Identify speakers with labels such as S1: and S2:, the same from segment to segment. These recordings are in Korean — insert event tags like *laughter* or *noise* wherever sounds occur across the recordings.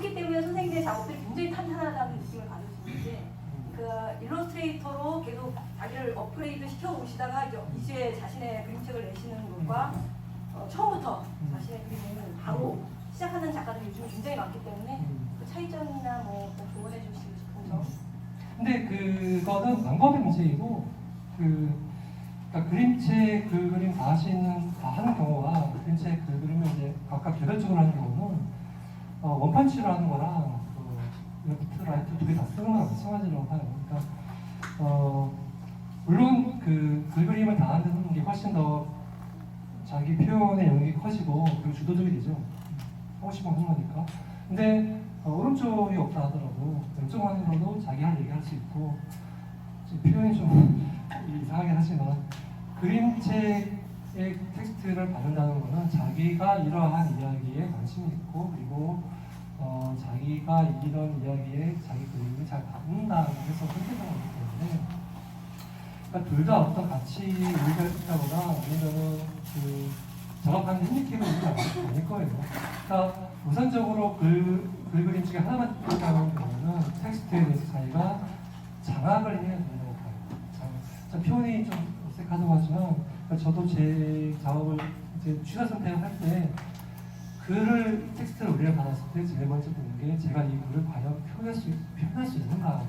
S1: 그렇기 때문에 선생님의 작업들이 굉장히 탄탄하다는 느낌을 받을 수 있는데 그 일러스트레이터로 계속 자기를 업그레이드 시켜 오시다가 이제 자신의 그림책을 내시는 것과 어, 처음부터 자신의 그림을 바로 시작하는 작가들이 요즘 굉장히 많기 때문에 그 차이점이나 뭐, 뭐 조언해 주시고 싶은 점.
S2: 근데 그거는 방법의 문제이고 그 그러니까 그림책 그 그림 다 하시는 다 하는 경우와 그림책 그 그림을 이제 각각 개별적으로 하는 경우는 어, 원펀치로 하는 거랑 그 레프트 라이트 두 개 다 쓰는 거랑 마찬가지라고 봐요. 그러니까 어 물론 그, 그 그림을 다 하는 게 훨씬 더 자기 표현의 영역이 커지고 그리고 주도적이 되죠. 하고 싶으면 하는 거니까. 근데 어, 오른쪽이 없다 하더라도 왼쪽 화면으로도 자기 할 얘기 할 수 있고 표현이 좀 *laughs* 이상하긴 하지만 그림책의 텍스트를 받는다는 거는 자기가 이러한 이야기에 관심이 있고 그리고 어, 자기가 이런 이야기에 자기 그림을 잘 받는다고 해서 선택하는 거기 때문에 그러니까 둘 다 어떤 가치 의미가 있다거나 아니면은 그 작업하는 핸디캡을 게 아닐 거예요. 그러니까 우선적으로 글, 글 그림 중에 하나만 뽑자는 경우는 텍스트에 대해서 자기가 장악을 해야 된다고 봐요. 장- 자, 표현이 좀 어색하다고 하지만 그러니까 저도 제 작업을 이제 취사 선택을 할때 글을 텍스트를 의뢰를 받았을 때 제일 먼저 보는 게 제가 이 글을 과연 표현할 수, 표현할 수 있는가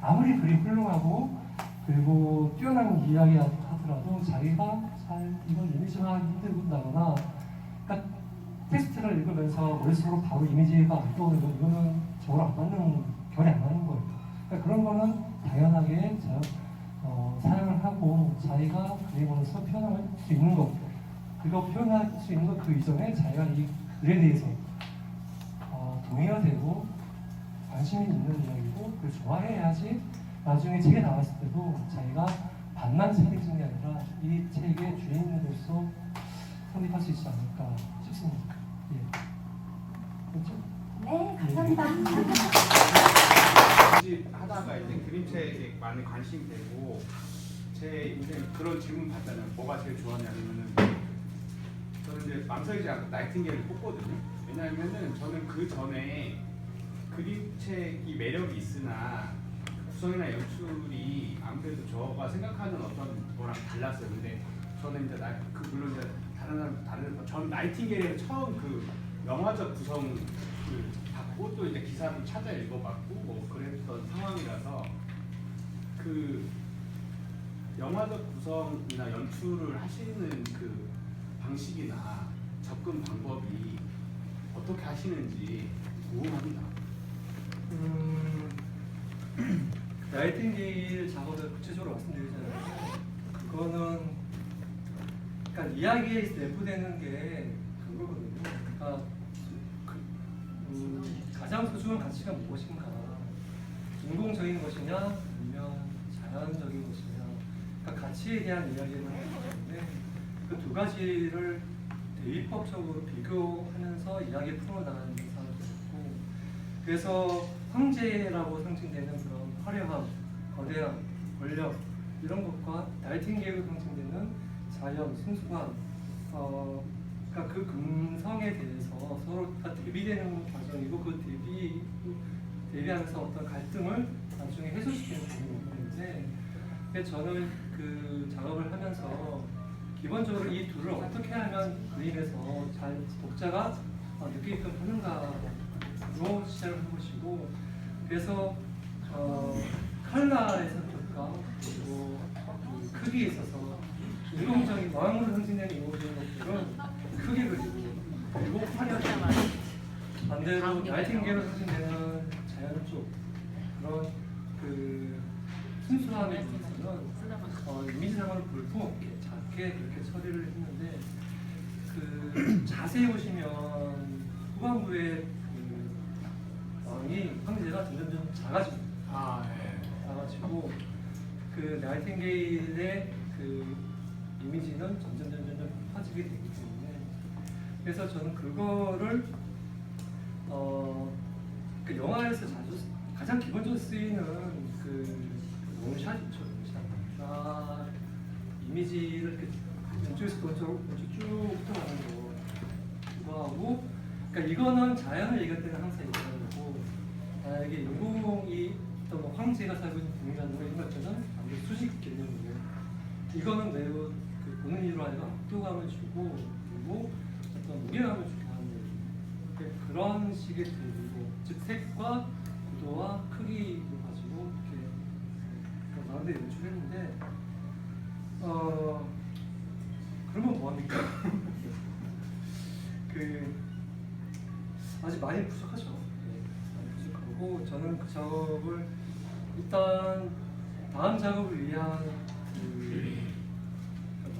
S2: 아무리 글이 훌륭하고 그리고 뛰어난 이야기 하더라도 자기가 잘 이걸 이미지화하기 힘들다거나 그러니까 텍스트를 읽으면서 머릿속으로 바로 이미지가 안 떠오르고 이거는 저랑 안 맞는 결이 안 맞는 거예요. 그러니까 그런 거는 당연하게 자, 어, 사용을 하고 자기가 그림으로서 표현할 수 있는 것 그거 표현할 수 있는 것그 이전에 자기가 이 글에 대해서 어, 동의가 되고 관심이 있는 이야기고 그걸 좋아해야지 나중에 책에 나왔을 때도 자기가 반만 차리는 게 아니라 이 책의 주인으로서 성립할 수 있지 않을까 싶습니다. 예. 그렇죠?
S1: 네, 감사합니다.
S3: 집 하다가 이제 그림책에 많이 관심이 되고 제 인생 그런 질문 받잖아요. 뭐가 제일 좋았냐면은 이제 망설이지 않고 나이팅게일을 뽑거든요. 왜냐하면은 저는 그 전에 그림책이 매력이 있으나 구성이나 연출이 아무래도 저가 생각하는 어떤 거랑 달랐어요. 근데 저는 이제 나, 그 물론 이제 다른 사람 다른 전 나이팅게일에서 처음 그 영화적 구성을 받고 또 이제 기사도 찾아 읽어봤고 뭐 그랬던 상황이라서 그 영화적 구성이나 연출을 하시는 그 방식이나 접근 방법이 어떻게 하시는지 궁금합니다.
S2: 음, *clears throat* 나이팅게일 작업을 구체적으로 말씀드리자면 그거는 그러니까 이야기에 내포되는 게 그거거든요. 그러니까 그, 음, 가장 소중한 가치가 무엇인가? 인공적인 것이냐, 아니면 자연적인 것이냐? 그러니까 가치에 대한 이야기를 그두 가지를 대입법적으로 비교하면서 이야기 풀어나가는 사람도 있고 그래서 황제라고 상징되는 그런 화려함, 거대함, 권력 이런 것과 나이팅게일로 상징되는 자연, 순수함, 어, 그러니까 그 금성에 대해서 서로가 대비되는 과정이고 그 대비 대비하면서 어떤 갈등을 나중에 해소시키는 근데 저는 그 작업을 하면서 기본적으로 이 둘을 어떻게 하면 그림에서 잘 독자가 어, 느끼게끔 하는가로 시작을 해보시고 그래서 어, 컬러에서부터 그리고 그 크기에 있어서 인공적인 마음으로 상징되는 인공적인 것들은 크게 그리고 그리고 화려하게 반대로 나이팅게일로 상징되는 자연 쪽 그런 그 순수함에 대해서는 어, 이미지상으로 작게 그렇게 처리를 했는데 그 *clears throat* 자세히 보시면 후반부에 그 왕이 황제가 점점점 작아집니다.
S3: 아, 네.
S2: 작아지고 그 나이팅게일의 그 이미지는 점점 점점 점 커지게 되기 때문에 그래서 저는 그거를 어 그 영화에서 자주 쓰- 가장 기본적으로 쓰이는 그 롱샷 있죠 롱샷 아 이미지를 이렇게 왼쪽에서 오른쪽 쭉 훑어가는 거 그거하고 그러니까 이거는 자연을 얘기할 때는 항상 얘기하는 거고 만약에 인공이 또뭐 황제가 살고 있는 국민이라는 이런 것들은 수직 개념이에요. 이거는 매우 그 보는 이로 하여금 압도감을 주고 그리고 어떤 무게감을 주게 하는 그러니까 그런 식의 그리고 즉 색과 구도와 크기를 가지고 이렇게 그런 로 연출했는데 어 그러면 뭐합니까? *laughs* 그 아직 많이 부족하죠. 네, 많이 부족하고 저는 그 작업을 일단 다음 작업을 위한 그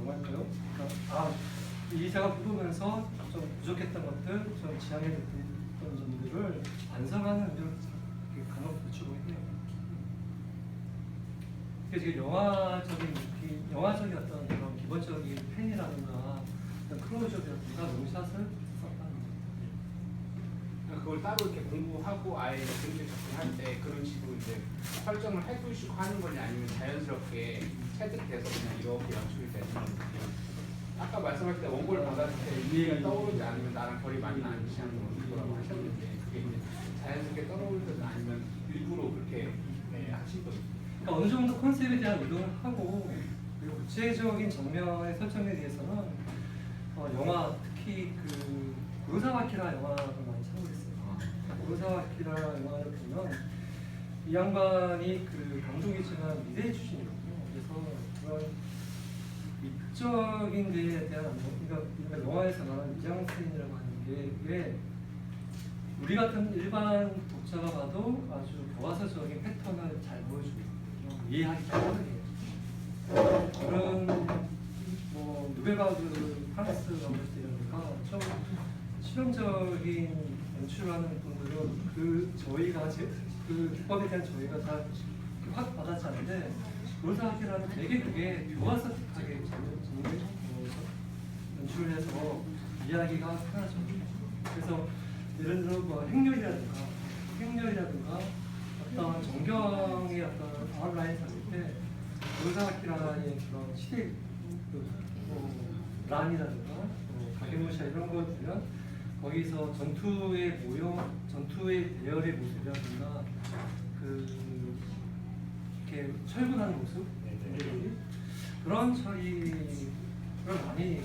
S2: 뭐랄까요? 그러니까 아 이 작업 보면서 좀 부족했던 것들, 좀 지향해뒀던 점들을 반성하는 이렇게 간혹 붙이고 있네요. 그래서 이게 영화적인 느낌, 영화적인 어떤 그런 기본적인 펜이라든가 어떤 클로즈업이라든가 롱샷을 썼다는 거예요.
S3: 그러니까 그걸 따로 이렇게 공부하고 아예 그림을 작품할 때 그런 식으로 이제 설정을 해두시고 하는 거냐 아니면 자연스럽게 체득돼서 그냥 이렇게 연출이 되는 건지 아까 말씀하실 때 원고를 받았을 때 이미가 떠오르지 않으면 나랑 결이 많이 안 치는 거라고 하셨는데 그게 이제 자연스럽게 떠오르든 아니면 일부러 그렇게 네, 하신 거죠.
S2: 그러니까 어느 정도 컨셉에 대한 의논을 하고 그리고 구체적인 장면의 설정에 대해서는 어, 영화 특히 그 고요사와키라 영화를 많이 참고했어요. 고요사와키라 영화를 보면 이 양반이 그 감독이지만 미대 출신이거든요. 그래서 그런 미적인 데에 대한 뭐, 그러니까 그러니까 영화에서 말하는 미장센이라고 하는 게왜 우리 같은 일반 독자가 봐도 아주 교과서적인 패턴을 잘 보여주거든요. 이해하기 편하게. 그런 뭐 누베바그 프랑스 감독들이라든가 좀 실험적인 연출하는 분들은 그 저희가 제, 그 기법에 대한 저희가 다 확 받았지 않은데 로사학이라는 되게 그게 교과서틱하게 연출을 해서 이야기가 편하죠. 그래서 예를 들어 뭐 행렬이라든가 행렬이라든가 어떤 정경의 어떤 아웃라인 잡을 때 로사학이라의 그런 시대 그, 뭐 란이라든가 뭐 가게모샤 이런 거 보면 거기서 전투의 모형, 전투의 대열의 모습이라든가 그 이렇게 철분하는 모습, 분들이 그런 처리를 많이